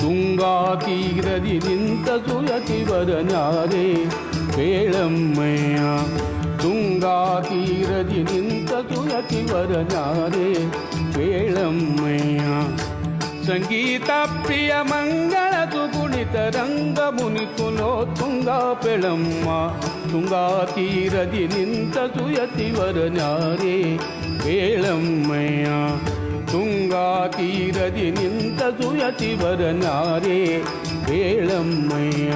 ತುಂಗಾ ತೀರದಿ ನಿಂತ ಸುಯತಿವರನಾರೆ ಬೇಳಮ್ಮಯ್ಯ ತುಂಗಾ ತೀರದಿ ನಿಂತ ಸುಯತಿವರನಾರೆ ಬೇಳಮ್ಮಯ್ಯ ಸಂಗೀತ ಪ್ರಿಯ ಮಂಗಳ ಸುಗುಣಿತ ರಂಗ ಮುನಿಕುಲೋ ತುಂಗಾ ಪೆಳಮ್ಮ ತುಂಗಾ ತೀರದಿ ನಿಂತ ಸುಯತಿವರನಾರೆ ಬೇಳಮ್ಮಯ್ಯ ತುಂಗಾ ತೀರದಿ ನಿಂತ ಸುಯತಿವರನಾರೆ ಬೇಳಮ್ಮಯ್ಯ.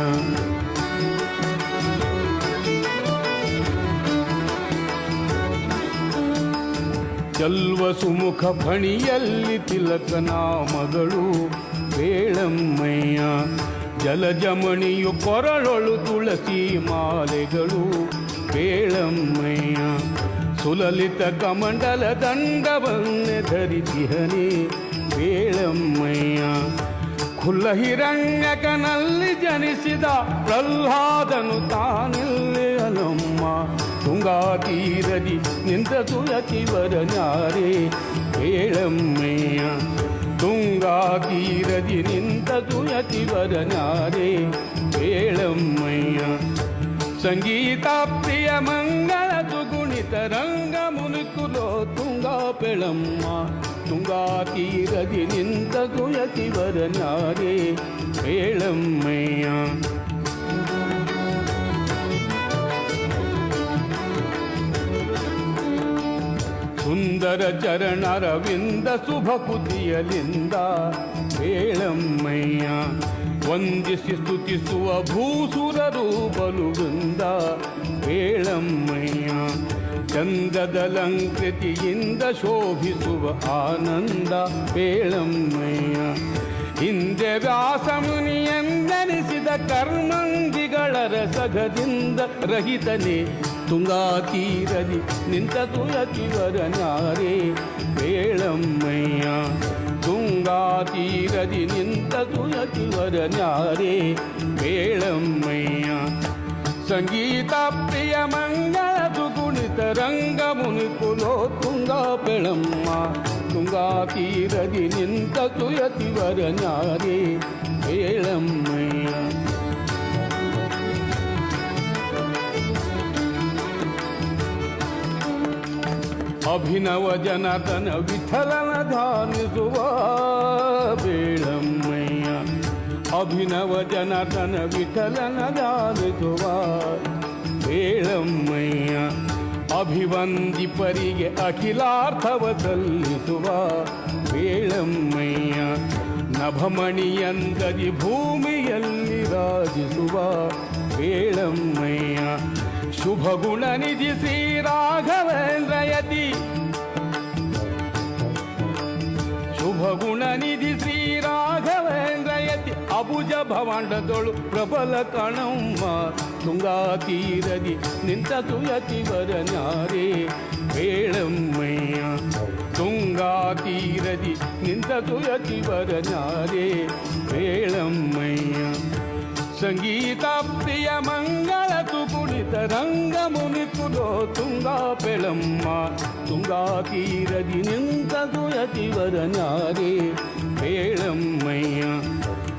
ಚಲ್ವ ಸುಮುಖ ಫಣಿಯಲ್ಲಿ ತಿಲಕನ ಮಗಳು ಬೇಳಮ್ಮಯ್ಯ. ಜಲಜಮಣಿಯು ಕೊರಳೊಳು ತುಳಸಿ ಮಾಲೆಗಳು ಬೇಳಮ್ಮಯ್ಯ. ಸುಲಲಿತ ಕಮಂಡಲ ದಂಡವನ್ನೇ ಧರಿಸಿಹನಿ ಬೇಳಮ್ಮಯ್ಯ. ಖುಲ್ಲ ಹಿರಣ್ಯಕನಲ್ಲಿ ಜನಿಸಿದ ಪ್ರಹ್ಲಾದನು ತಾನಿಲ್ಲಿ ಅಲಮ್ಮ ತುಂಗಾ ತೀರದಿ ನಿಂತ ಸುಯತಿವರನಾರೆ ಬೇಳಮ್ಮಯ್ಯ. ತುಂಗಾ ತೀರದಿ ನಿಂತ ಸುಯತಿವರನಾರೆ ಬೇಳಮ್ಮಯ್ಯ. సంగీత ప్రియ మంగళ దుగుణిత రంగమునుకులో తుంగా పెళమ్మ తుంగా కీరది నింత గుయతి వరనారే వేళమ్మయ్యా சுந்தர சரணரவிந்த சுபகுதியலிந்தா வேளம்மையா ವಂದಿಸಿ ಸ್ತುತಿಸುವ ಭೂಸುರರು ಬಲುಗುಂದ ಬೇಳಮ್ಮಯ್ಯ. ಚಂದದಲಂಕೃತಿಯಿಂದ ಶೋಭಿಸುವ ಆನಂದ ಬೇಳಮ್ಮಯ್ಯ. ಹಿಂದೆ ವ್ಯಾಸಮುನಿಯಂದನಿಸಿದ ಕರ್ಮಂದಿಗಳ ರಸಗದಿಂದ ರಹಿತನೇ. ತುಂಗಾ ತೀರದಿ ನಿಂತ ತುಯತಿವರನಾರೆ ಬೇಳಮ್ಮಯ್ಯ. ತುಂಗಾ ತೀರದಿ ನಿಂತ ತುಯತಿವರನಾರೆ ಬೇಳಮ್ಮಯ್ಯ ಸಂಗೀತ ಪ್ರಿಯ ಮಂಗಳ ಸುಗುಣಿತ ರಂಗ ಮುನಿಕುಲೋ ತುಂಗಾ ಬೆಳಮ್ಮ ತುಂಗಾ ತೀರದಿ ನಿಂತ ತುಯತಿವರನಾರೆ ಬೇಳಮ್ಮಯ್ಯ ಅಭಿನವ ಜನತನ ವಿಠಲನ ಧಾನಿಸುವ ಬೇಡಮ್ಮಯ್ಯ ಅಭಿನವ ಜನತನ ವಿಠಲನ ಧಾನಿಸುವ ಬೇಡಮ್ಮಯ್ಯ ಅಭಿವಂದಿ ಪರಿಗೆ ಅಖಿಲಾರ್ಥವ ಸಲ್ಲಿಸುವ ಬೇಳಮ್ಮಯ್ಯ ನಭಮಣಿಯಂದದಿ ಭೂಮಿಯಲ್ಲಿ ರಾಜಿಸುವ ಬೇಳಮ್ಮಯ್ಯ ಶುಭ ಗುಣ ಅಬುಜ ಭವಾಂಡದೊಳು ಪ್ರಬಲ ಕಣಮ್ಮ ತುಂಗಾ ತೀರದಿ ನಿಂತ ತುಯತಿವರನಾರೆ ಬೇಳಮ್ಮಯ್ಯ ತುಂಗಾ ತೀರದಿ ನಿಂತ ತುಯತಿವರನಾರೆ ಬೇಳಮ್ಮಯ್ಯ ಸಂಗೀತ ಪ್ರಿಯ ಮಂಗಳ ತುಕುಣಿತ ರಂಗ ಮುನಿಕುಲೋ ತುಂಗಾ ಪೆಳಮ್ಮ ತುಂಗಾ ತೀರದಿ ನಿಂತ ತುಯತಿವರನಾರೆ ಬೇಳಮ್ಮಯ್ಯ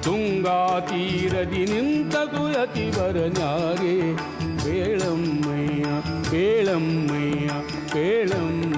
ತುಂಗಾ ತೀರದಿ ನಿಂತ ತುಯತಿವರನಾರೆ ಬೇಳಮ್ಮಯ್ಯ ಬೇಳಮ್ಮಯ್ಯ ಬೇಳಮ್ಮ